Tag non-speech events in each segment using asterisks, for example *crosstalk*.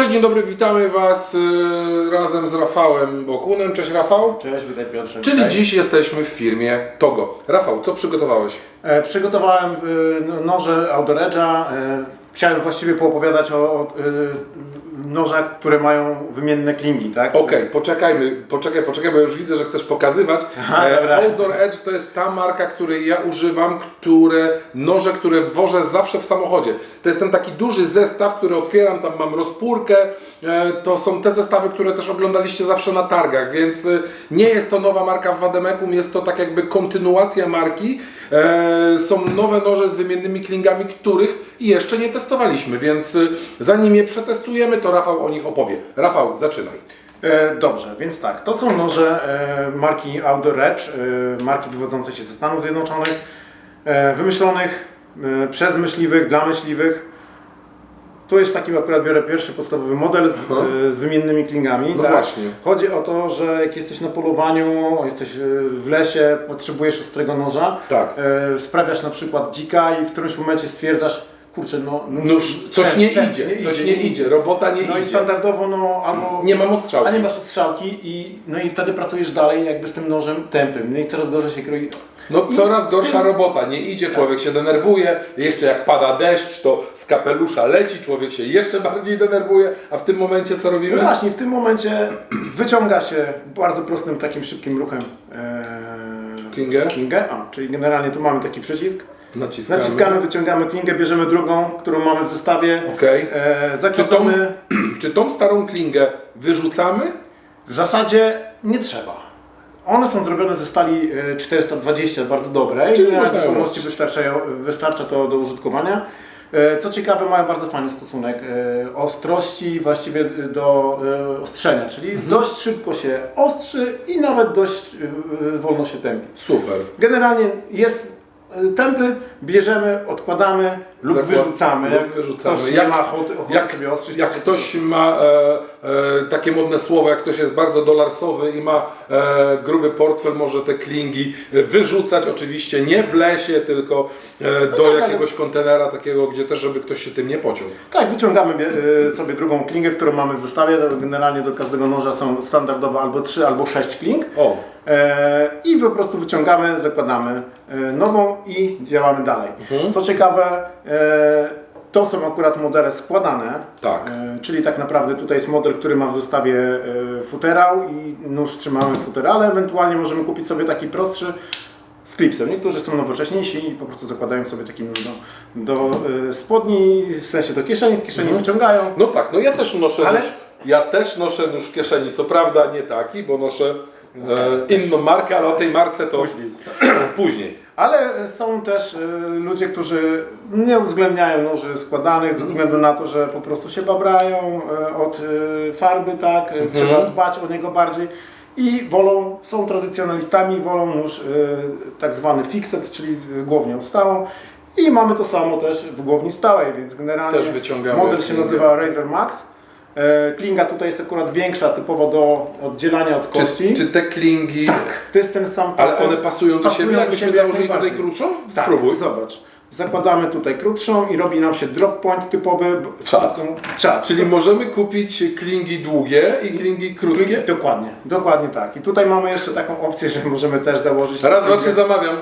Cześć, dzień dobry, witamy Was y, razem z Rafałem Bokunem. Cześć Rafał. Cześć, witaj Piotrze. Czyli Witaj. dziś jesteśmy w firmie Togo. Rafał, co przygotowałeś? E, przygotowałem e, noże Outdoor Edge'a. E, chciałem właściwie poopowiadać o, o e, nożach, które mają wymienne klingi, tak? Okej, poczekajmy, poczekaj, poczekaj, bo już widzę, że chcesz pokazywać. *laughs* Aha, E. Outdoor Edge to jest ta marka, której ja używam, które noże, które wożę zawsze w samochodzie. To jest ten taki duży zestaw, który otwieram, tam mam rozpórkę. E, to są te zestawy, które też oglądaliście zawsze na targach, więc e, nie jest to nowa marka w Wademekum, jest to tak jakby kontynuacja marki. E, są nowe noże z wymiennymi klingami, których jeszcze nie testowaliśmy, więc zanim je przetestujemy, to Rafał o nich opowie. Rafał, zaczynaj. E, dobrze, więc tak, to są noże e, marki Outdoor Edge, e, marki wywodzącej się ze Stanów Zjednoczonych, wymyślonych przez myśliwych, dla myśliwych. Tu jest taki akurat biorę pierwszy podstawowy model z, z wymiennymi klingami. No tak? właśnie. Chodzi o to, że jak jesteś na polowaniu, jesteś w lesie, potrzebujesz ostrego noża, Tak. sprawiasz na przykład dzika i w którymś momencie stwierdzasz, kurczę, no Nóż, coś ten- nie ten idzie, coś nie idzie, robota nie No i idzie. standardowo, no albo Nie mam ostrzałki. a nie masz ostrzałki i, no i wtedy pracujesz dalej jakby z tym nożem tępym. No i coraz gorzej się kroi. No coraz gorsza robota, nie idzie, człowiek się denerwuje, jeszcze jak pada deszcz, to z kapelusza leci, człowiek się jeszcze bardziej denerwuje, a w tym momencie co No robimy? właśnie, w tym momencie *clears throat* wyciąga się bardzo prostym, takim szybkim ruchem e, Klingę? klingę. A, czyli generalnie tu mamy taki przycisk. Naciskamy. Naciskamy, wyciągamy klingę, bierzemy drugą, którą mamy w zestawie. Okej. E, Czy, tą, zakładamy. *clears throat* czy tą starą klingę wyrzucamy? W zasadzie nie trzeba. One są zrobione ze stali e, 420, bardzo dobrej. Czyli i ją zupełności wystarcza to do użytkowania. E, Co ciekawe, mają bardzo fajny stosunek e, ostrości właściwie do e, ostrzenia, czyli Mhm. dość szybko się ostrzy i nawet dość e, wolno się tępi. Super. Generalnie jest e, tępy, bierzemy, odkładamy lub Zakład- wyrzucamy. Jak wyrzucamy. Ktoś Jak- nie ma ochoty, ochoty Jak, sobie ostrzyć, jak to sobie- ktoś ma e, e, takie modne słowo, jak ktoś jest bardzo dolarsowy i ma e, gruby portfel, może te klingi wyrzucać, oczywiście nie w lesie, tylko e, do tak, ale- jakiegoś kontenera takiego, gdzie też, żeby ktoś się tym nie pociął. Tak, wyciągamy e, sobie drugą klingę, którą mamy w zestawie. Generalnie do każdego noża są standardowe albo 3, albo 6 kling. O, I po prostu wyciągamy, zakładamy e, nową i działamy dalej. Mhm. Co ciekawe, e, to są akurat modele składane. Tak. E, czyli tak naprawdę tutaj jest model, który ma w zestawie e, futerał i nóż trzymamy w futerale. Ewentualnie możemy kupić sobie taki prostszy z klipsem. Niektórzy są nowocześniejsi i po prostu zakładają sobie taki nóż do, do e, spodni, w sensie do kieszeni, z kieszeni Mhm. wyciągają. no tak, no ja też noszę Ale- nóż, ja też noszę nóż w kieszeni, co prawda nie taki, bo noszę e, inną markę, ale o tej marce to Później. *clears throat* później. Ale są też y, ludzie, którzy nie uwzględniają noży składanych ze względu na to, że po prostu się babrają y, od farby, tak? Y, Trzeba dbać o niego bardziej i wolą, są tradycjonalistami, wolą nóż tak zwany fixed, czyli z głownią stałą. I mamy to samo też w głowni stałej, więc generalnie model się nazywa Razer Max. E, Klinga tutaj jest akurat większa, typowo do oddzielania od kości. Czy, czy te klingi, Tak, to jest ten sam ale one pasują do Pasują siebie? Jakbyśmy założyli tutaj krótszą? Tak, Spróbuj. zobacz. Zakładamy tutaj krótszą i robi nam się drop point typowy. z taką- Czat. Czyli możemy kupić klingi długie i klingi krótkie? Dokładnie, dokładnie tak. I tutaj mamy jeszcze taką opcję, że możemy też założyć. Raz, dwa, trzy zamawiam.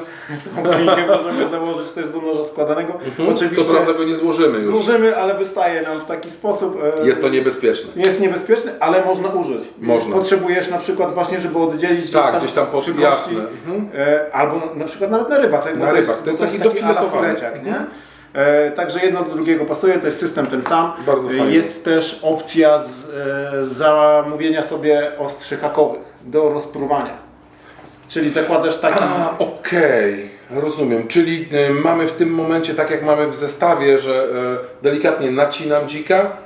Tą klingę możemy założyć też do noża składanego. Oczywiście Co prawda go nie złożymy już. złożymy, ale wystaje nam w taki sposób. e, Jest to niebezpieczne. jest niebezpieczny, ale można użyć. Można. Potrzebujesz na przykład właśnie, żeby oddzielić Tak, gdzieś tam pod- przy kości, jasne. Mhm. e, albo na przykład nawet na rybach. Tak? Bo Na to rybach. To jest taki dofiletowane. Fileciak, nie? E, także jedno do drugiego pasuje, to jest system ten sam. Bardzo E, fajnie. Jest też opcja z, e, zamówienia sobie ostrzy hakowych do rozpruwania. Czyli zakładasz taki... A, okej, rozumiem. Czyli y, mamy w tym momencie, tak jak mamy w zestawie, że y, delikatnie nacinam dzika,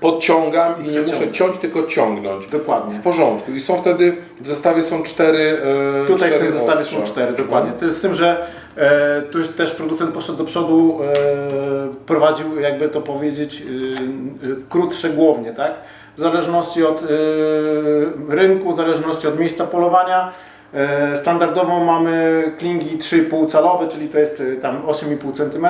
podciągam i nie muszę ciąć, tylko ciągnąć. Dokładnie. W porządku. I są wtedy, w zestawie są cztery y, Tutaj w cztery tym zestawie ostrza. są cztery, dokładnie. To jest z tym, że e, tu też producent poszedł do przodu, e, prowadził, jakby to powiedzieć, e, e, krótsze głownie, tak? W zależności od e, rynku, w zależności od miejsca polowania. E, Standardowo mamy klingi 3,5 calowe, czyli to jest e, tam 8,5 cm.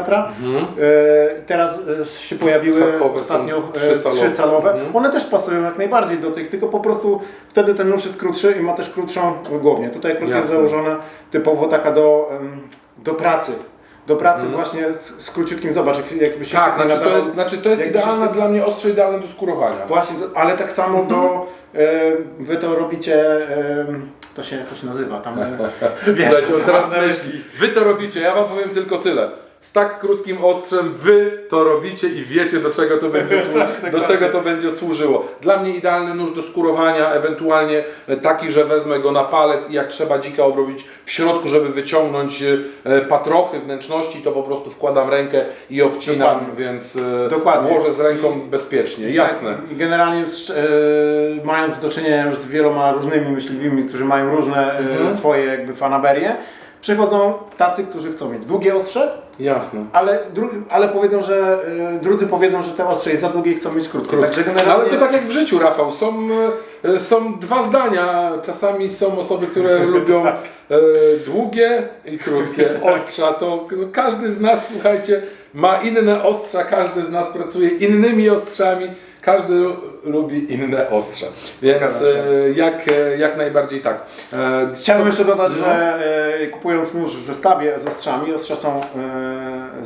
Teraz e, się pojawiły Mhm. Hakowe ostatnio e, trzycalowe. 3 calowe. Mhm. One też pasują jak najbardziej do tych, tylko po prostu wtedy ten nóż jest krótszy i ma też krótszą głownię. Tutaj krótko jest Jasne. założone typowo taka do, do pracy. Do pracy Mhm. właśnie z, z króciutkim, zobacz, jak- jakby się Tak, nie znaczy to jest, znaczy to jest się idealna świetnie- dla mnie ostrze idealne do skurowania. Właśnie, ale tak samo do, e, wy to robicie, e, to się jakoś nazywa tam. *laughs* Wiesz, Słuchajcie, on teraz myśli. Wy to robicie, ja wam powiem tylko tyle. Z tak krótkim ostrzem wy to robicie i wiecie do czego to będzie, *laughs* służy- Tak, do czego to będzie służyło. Dla mnie idealny nóż do skurowania, ewentualnie taki, że wezmę go na palec i jak trzeba dzika obrobić w środku, żeby wyciągnąć e, patrochy, wnętrzności, to po prostu wkładam rękę i obcinam, Dokładnie. więc e, Dokładnie. włożę z ręką bezpiecznie, jasne. Tak, i generalnie z, e, mając do czynienia już z wieloma różnymi myśliwymi, którzy mają różne e, Mhm. swoje jakby fanaberie, przychodzą tacy, którzy chcą mieć długie ostrze, Jasne. ale, ale powiedzą, że e, drudzy powiedzą, że te ostrze jest za długie i chcą mieć krótkie. Krótkie. Także No, generalnie ale to tak jak w życiu, Rafał. Są, e, są dwa zdania. Czasami są osoby, które *laughs* lubią Tak. długie i krótkie *laughs* ostrza. To każdy z nas, słuchajcie, ma inne ostrza, każdy z nas pracuje innymi ostrzami. Każdy lu- lubi inne ostrze. Więc e, jak, e, jak najbardziej tak. E, Chciałbym jeszcze dodać, no. że kupując nóż w zestawie z ostrzami, ostrza są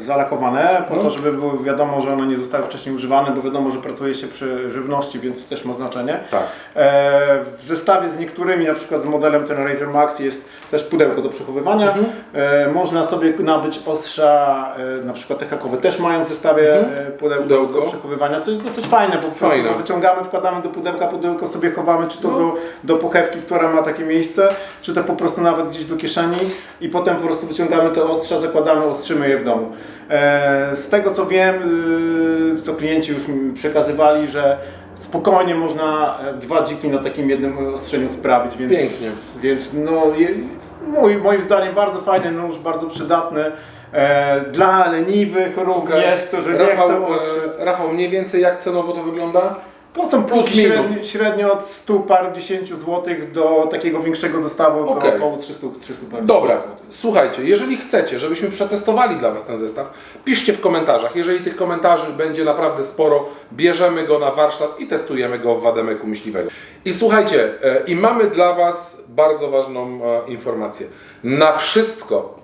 zalakowane po No. to, żeby było wiadomo, że one nie zostały wcześniej używane, bo wiadomo, że pracuje się przy żywności, więc to też ma znaczenie. Tak. E, w zestawie z niektórymi, na przykład z modelem ten Razer Max jest też pudełko do przechowywania. Mhm. E, można sobie nabyć ostrza, e, na przykład te hakowe też mają w zestawie Mhm. pudełko, Pudełko. do przechowywania, co jest dosyć fajne, bo po prostu wyciągamy, wkładamy do pudełka, pudełko sobie chowamy, czy to No. do, do pochewki, która ma takie miejsce, czy to po prostu nawet gdzieś do kieszeni i potem po prostu wyciągamy te ostrza, zakładamy, ostrzymy je w domu. E, z tego co wiem, y, co klienci już mi przekazywali, że spokojnie można e, dwa dziki na takim jednym ostrzeniu sprawić, więc, Pięknie. więc no, mój, moim zdaniem bardzo fajny nóż, bardzo przydatny. E, dla leniwych również, którzy nie Rafał, chcą ostrzyć. e, Rafał, mniej więcej jak cenowo to wygląda? To są Plus średnio, średnio od 100 par 10 złotych do takiego większego zestawu to Okej. około 300, 300 par Dobra, słuchajcie, jeżeli chcecie, żebyśmy przetestowali dla Was ten zestaw, piszcie w komentarzach. Jeżeli tych komentarzy będzie naprawdę sporo, bierzemy go na warsztat i testujemy go w Wademeku Myśliwego. I słuchajcie, e, i mamy dla Was bardzo ważną e, informację. Na wszystko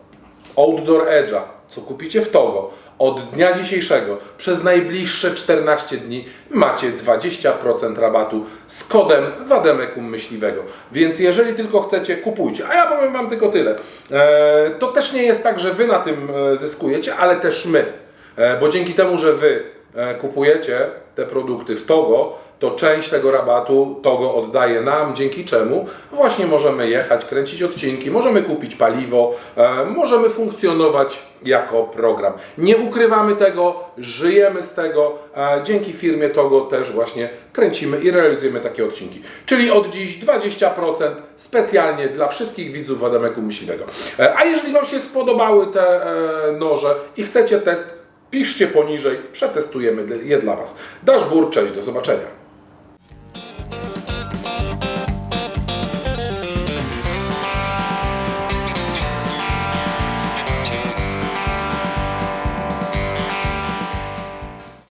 Outdoor Edge'a, co kupicie w Togo, od dnia dzisiejszego przez najbliższe 14 dni macie 20% rabatu z kodem Wademekum Myśliwego. Więc jeżeli tylko chcecie, kupujcie. A ja powiem Wam tylko tyle. E, to też nie jest tak, że Wy na tym e, zyskujecie, ale też my. E, bo dzięki temu, że Wy kupujecie te produkty w Togo, to część tego rabatu Togo oddaje nam, dzięki czemu właśnie możemy jechać, kręcić odcinki, możemy kupić paliwo, e, możemy funkcjonować jako program. Nie ukrywamy tego, żyjemy z tego, e, dzięki firmie Togo też właśnie kręcimy i realizujemy takie odcinki. Czyli od dziś 20% specjalnie dla wszystkich widzów Wademeku Myśliwego. E, a jeżeli Wam się spodobały te e, noże i chcecie test, piszcie poniżej, przetestujemy je dla Was. Dashboard, cześć, do zobaczenia.